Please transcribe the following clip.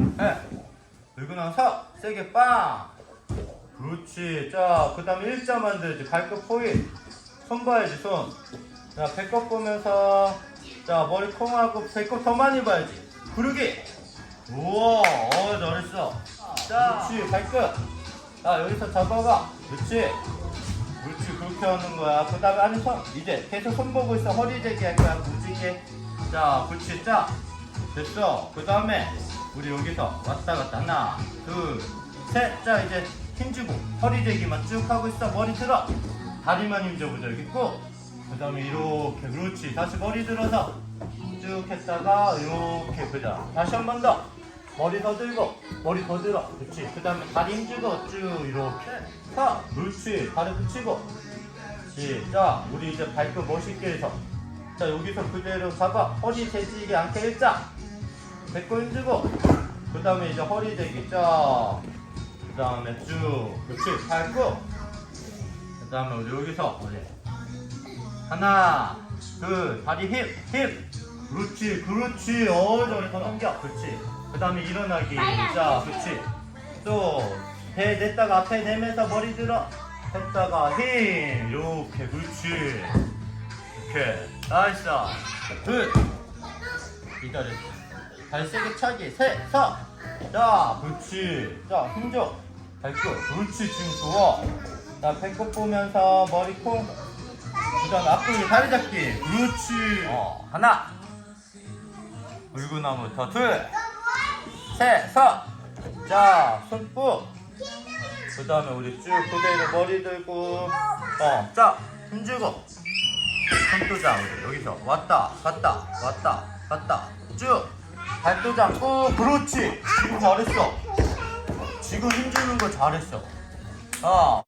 해. 들고 나서 세게 빵. 그렇지. 자, 그 다음에 일자 만들지. 발끝 포인. 손 봐야지, 손. 자, 배꼽 보면서. 자, 머리 콩하고 배꼽 더 많이 봐야지. 구르기. 우와, 어, 잘했어. 자, 그렇지. 발끝. 자, 여기서 잡아가. 그렇지. 그렇지. 그렇게 하는 거야. 그 다음에 아니, 손. 이제 계속 손 보고 있어. 허리 제기 할 거야. 무지개. 자, 그렇지. 자. 됐어. 그 다음에 우리 여기서 왔다 갔다 하나, 둘, 셋. 자 이제 힘주고 허리 대기만 쭉 하고 있어. 머리 들어. 다리만 힘줘보자. 여기 꼭. 그 다음에 이렇게 그렇지. 다시 머리 들어서 쭉 했다가 이렇게 보자. 다시 한 번 더. 머리 더 들고 머리 더 들어. 그렇지. 그 다음에 다리 힘주고 쭉 이렇게. 자, 그렇지. 다리 붙이고. 자, 우리 이제 발끝 멋있게 해서. 자, 여기서 그대로 잡아. 허리 재지게 않게 일자. 배꼽 힘주고. 그 다음에 이제 허리 대기. 쫙그 다음에 쭉. 그렇지 밟고. 그 다음에 우리 여기서 우리 하나 둘 다리 힙힙 그렇지 그렇지. 어 저리 더 넘겨. 그렇지. 그 다음에 일어나기. 자 그렇지. 또 배 냈다가 앞에 내면서 머리 들어. 했다가 힘. 이렇게 그렇지. 이렇게 나이스 둘 기다려. 발 세게 차기. 셋, 사. 자, 그렇지. 자, 힘줘. 발끝. 그렇지. 지금 좋아. 자, 배꼽 보면서 머리 콩. 그 다음 앞구리 다리 잡기. 그렇지. 어, 하나. 물구나무부터 둘. 셋, 사. 자, 손뿌. 그 다음에 우리 쭉 그대로 머리 들고. 어, 자, 힘주고. 손도장. 여기서 왔다 갔다 왔다 갔다. 쭉. 발도장. 꾹 그렇지. 지금 잘했어. 지금 힘주는 거 잘했어. 어